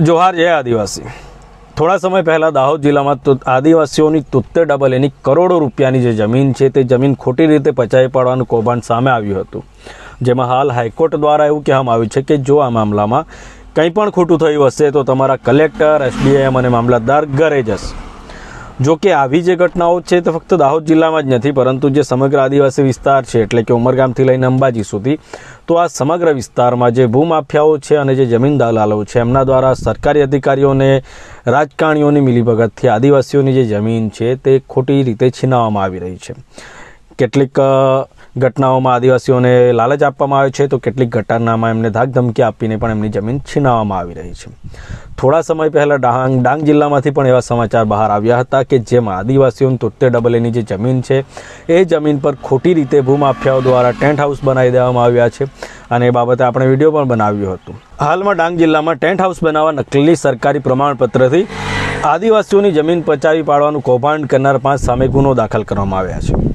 જોહાર જય આદિવાસી. થોડા સમય પહેલાં દાહોદ જિલ્લામાં આદિવાસીઓની તોતેર ડબલ એની કરોડો રૂપિયાની જે જમીન છે તે જમીન ખોટી રીતે પચાવી પાડવાનું કૌભાંડ સામે આવ્યું હતું. જેમાં હાલ હાઈકોર્ટ દ્વારા એવું કહેવામાં આવ્યું છે કે જો આ મામલામાં કંઈ પણ ખોટું થયું હશે તો તમારા કલેક્ટર એસડીએમ અને મામલતદાર ઘરે જશે જો કે આવી જે ઘટનાઓ છે તે ફક્ત દાહોદ જિલ્લામાં જ નથી, પરંતુ જે સમગ્ર આદિવાસી વિસ્તાર છે, એટલે કે ઉમરગામથી લઈને અંબાજી સુધી, તો આ સમગ્ર વિસ્તારમાં જે ભૂમાફિયાઓ છે અને જે જમીન દલાલો છે, એમના દ્વારા સરકારી અધિકારીઓને રાજકારણીઓની મિલીભગતથી આદિવાસીઓની જે જમીન છે તે ખોટી રીતે છીનાવવામાં આવી રહી છે. કેટલીક ઘટનાઓમાં આદિવાસીઓને લાલચ આપવામાં આવે છે, તો કેટલીક ઘટનામાં એમને ધાક ધમકી આપીને પણ એમની જમીન છીનાવવામાં આવી રહી છે. થોડા સમય પહેલાં ડાંગ ડાંગ જિલ્લામાંથી પણ એવા સમાચાર બહાર આવ્યા હતા કે જેમાં આદિવાસીઓની તોતેર ડબલ એની જે જમીન છે, એ જમીન પર ખોટી રીતે ભૂમાફિયાઓ દ્વારા ટેન્ટ હાઉસ બનાવી દેવામાં આવ્યા છે. અને એ બાબતે આપણે વીડિયો પણ બનાવ્યું હતું. હાલમાં ડાંગ જિલ્લામાં ટેન્ટ હાઉસ બનાવવા નકલી સરકારી પ્રમાણપત્રથી આદિવાસીઓની જમીન પચાવી પાડવાનું કૌભાંડ કરનાર પાંચ સામે ગુનો દાખલ કરવામાં આવ્યા છે.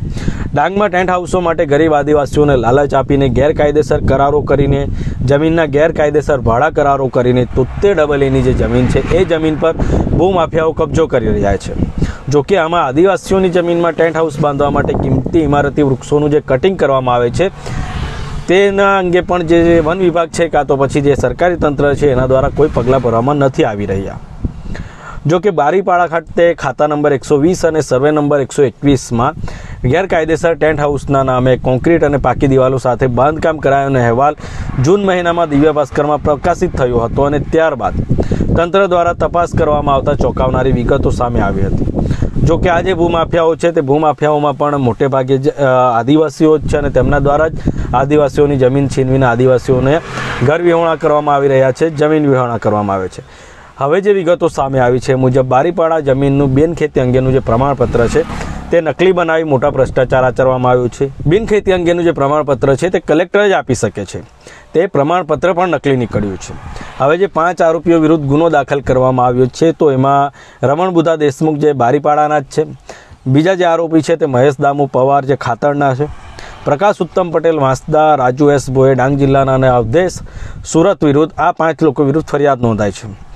ડાંગમાં ટેન્ટ હાઉસો માટે ગરીબ આદિવાસીઓને લાલચ આપીને ગેરકાયદેસર કરારો કરીને, જમીનના ગેરકાયદેસર ભાડા કરારો કરીને તોતેર ડબલ એની જે જમીન છે, એ જમીન પર ભૂમાફિયાઓ કબજો કરી રહ્યા છે. જોકે આમાં આદિવાસીઓની જમીનમાં ટેન્ટ હાઉસ બાંધવા માટે કિંમતી ઇમારતી વૃક્ષોનું જે કટિંગ કરવામાં આવે છે, તેના અંગે પણ જે વન વિભાગ છે, કાં તો પછી જે સરકારી તંત્ર છે, એના દ્વારા કોઈ પગલાં ભરવામાં નથી આવી રહ્યા. જો કે બારીપાડા ખાતે ખાતા નંબર એકસો વીસ અને સર્વે નંબર એકસો એકવીસમાં ગેરકાયદેસર ટેન્ટ હાઉસના નામે કોન્ક્રીટ અને પાકી દિવાલો સાથે બાંધકામ કરાયોનો અહેવાલ જૂન મહિનામાં દિવ્ય ભાસ્કરમાં પ્રકાશિત થયો હતો અને ત્યારબાદ તંત્ર દ્વારા તપાસ કરવામાં આવતા ચોંકાવનારી વિગતો સામે આવી હતી. જો કે આ ભૂમાફિયાઓ છે તે ભૂમાફિયાઓમાં પણ મોટે ભાગે જ, આદિવાસીઓ જ છે અને તેમના દ્વારા જ આદિવાસીઓની જમીન છીનવીને આદિવાસીઓને ઘર વિહોણા કરવામાં આવી રહ્યા છે જમીન વિહોણા કરવામાં આવે છે. હવે જે વિગતો સામે આવી છે મુજબ બારીપાડા જમીનનું બિનખેતી અંગેનું જે પ્રમાણપત્ર છે, તે નકલી બનાવી મોટા ભ્રષ્ટાચાર આચરવામાં આવ્યું છે. બિનખેતી અંગેનું જે પ્રમાણપત્ર છે, તે કલેક્ટર જ આપી શકે છે. તે પ્રમાણપત્ર પણ નકલી નીકળ્યું છે. હવે જે પાંચ આરોપીઓ વિરુદ્ધ ગુનો દાખલ કરવામાં આવ્યો છે, તો એમાં રમણ બુધા દેશમુખ જે બારીપાડાના જ છે. બીજા જે આરોપી છે, તે મહેશ દામુ પવાર જે ખાતરના છે. પ્રકાશ ઉત્તમ પટેલ, વાંસદા, રાજુ એસ ભોએ ડાંગ જિલ્લાના અને અવધેશ સુરત વિરુદ્ધ આ પાંચ લોકો વિરુદ્ધ ફરિયાદ નોંધાઈ છે.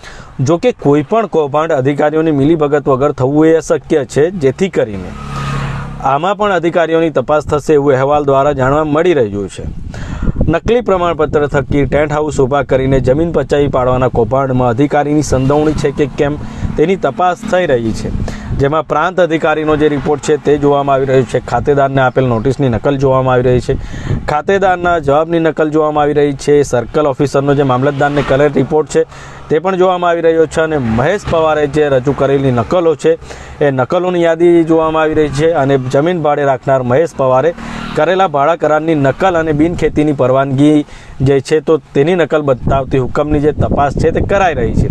જો કે કોઈ પણ કૌભાંડ અધિકારીઓની મિલીભગત વગર થવું એ અશક્ય છે, જેથી કરીને આમાં પણ અધિકારીઓની તપાસ થશે એવું અહેવાલ દ્વારા જાણવા મળી રહ્યું છે. નકલી પ્રમાણપત્ર થકી ટેન્ટ હાઉસ ઊભા કરીને જમીન પચાવી પાડવાના કૌભાંડમાં અધિકારીની સંડોવણી છે કે કેમ, તેની તપાસ થઈ રહી છે. જેમાં પ્રાંત અધિકારીનો જે રિપોર્ટ છે તે જોવામાં આવી રહ્યો છે. ખાતેદારને આપેલ નોટિસની નકલ જોવામાં આવી રહી છે. ખાતેદારના જવાબની નકલ જોવામાં આવી રહી છે. સર્કલ ઓફિસરનો જે મામલતદારને કલર રિપોર્ટ છે તે પણ જોવામાં આવી રહ્યો છે અને મહેશ પવારે જે રજૂ કરેલી નકલો છે એ નકલોની યાદી જોવામાં આવી રહી છે અને જમીન ભાડે રાખનાર મહેશ પવારે કરેલા ભાડા કરારની નકલ અને બિનખેતીની પરવાનગી જે છે તો તેની નકલ બતાવતી હુકમની જે તપાસ છે તે કરાઈ રહી છે.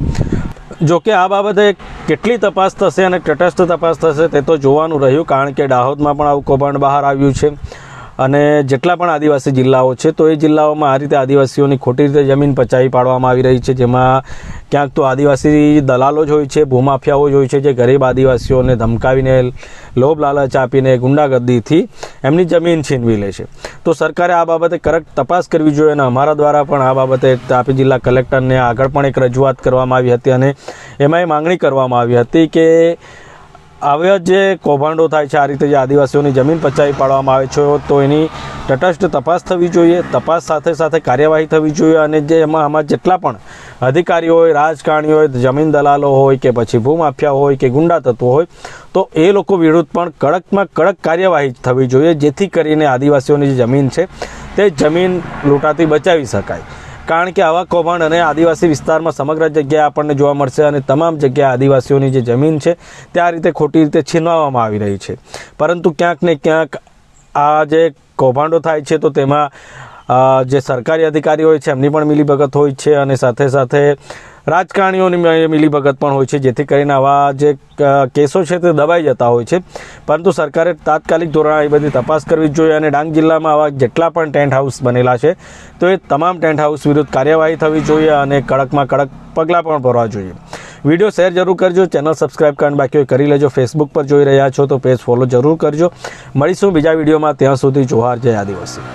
જો કે આ બાબતે કેટલી તપાસ થશે અને તટસ્થ તપાસ થશે તે તો જોવાનું રહ્યું કારણ કે દાહોદમાં પણ આવું કૌભાંડ બહાર આવ્યું છે. અને જેટલા પણ આદિવાસી જિલ્લાઓ છે, તો એ જિલ્લાઓમાં આ રીતે આદિવાસીઓની ખોટી રીતે જમીન પચાવી પાડવામાં આવી રહી છે, જેમાં ક્યાંક તો આદિવાસી દલાલો જ હોય છે, ભૂમાફિયાઓ જ હોય છે, જે ગરીબ આદિવાસીઓને ધમકાવીને, લોભ લાલચ આપીને ગુંડાગર્દીથી એમની જમીન છીનવી લે છે. તો સરકારે આ બાબતે કરેક્ટ તપાસ કરવી જોઈએ અને અમારા દ્વારા પણ આ બાબતે તાપી જિલ્લા કલેક્ટરને આગળ પણ એક રજૂઆત કરવામાં આવી હતી અને એમાં એ માંગણી કરવામાં આવી હતી કે હવે જે કૌભાંડો થાય છે, આ રીતે જે આદિવાસીઓની જમીન પચાવી પાડવામાં આવે છે, તો એની તટસ્થ તપાસ થવી જોઈએ, તપાસ સાથે સાથે કાર્યવાહી થવી જોઈએ અને જે એમાં આમાં જેટલા પણ અધિકારીઓ હોય, રાજકારણીઓ હોય, જમીન દલાલો હોય કે પછી ભૂમાફિયા હોય કે ગુંડા તત્વો હોય, તો એ લોકો વિરુદ્ધ પણ કડકમાં કડક કાર્યવાહી થવી જોઈએ, જેથી કરીને આદિવાસીઓની જે જમીન છે, તે જમીન લૂંટાતી બચાવી શકાય. કારણ કે આવા કૌભાંડ અને આદિવાસી વિસ્તારમાં સમગ્ર જગ્યાએ આપણને જોવા મળશે અને તમામ જગ્યાએ આદિવાસીઓની જે જમીન છે તે આ રીતે ખોટી રીતે છીનવામાં આવી રહી છે. પરંતુ ક્યાંક ને ક્યાંક આ જે કૌભાંડો થાય છે તો તેમાં જે સરકારી અધિકારી હોય છે એમની પણ મિલીભગત હોય છે અને સાથે સાથે રાજકારણીઓની મિલીભગત પણ હોય છે, જેથી કરીને આવા જે કેસો છે તે દબાઈ જતા હોય છે. પરંતુ સરકારે તાત્કાલિક ધોરણે એ બધી તપાસ કરવી જોઈએ અને ડાંગ જિલ્લામાં આવા જેટલા પણ ટેન્ટ હાઉસ બનેલા છે, તો એ તમામ ટેન્ટ હાઉસ વિરુદ્ધ કાર્યવાહી થવી જોઈએ અને કડકમાં કડક પગલાં પણ ભરવા જોઈએ. વીડિયો શેર જરૂર કરજો, ચેનલ સબસ્ક્રાઇબ કરવાનું બાકી કરી લેજો. ફેસબુક પર જોઈ રહ્યા છો તો પેજ ફોલો જરૂર કરજો. મળીશું બીજા વિડીયોમાં, ત્યાં સુધી જોહાર, જય આદિવાસી.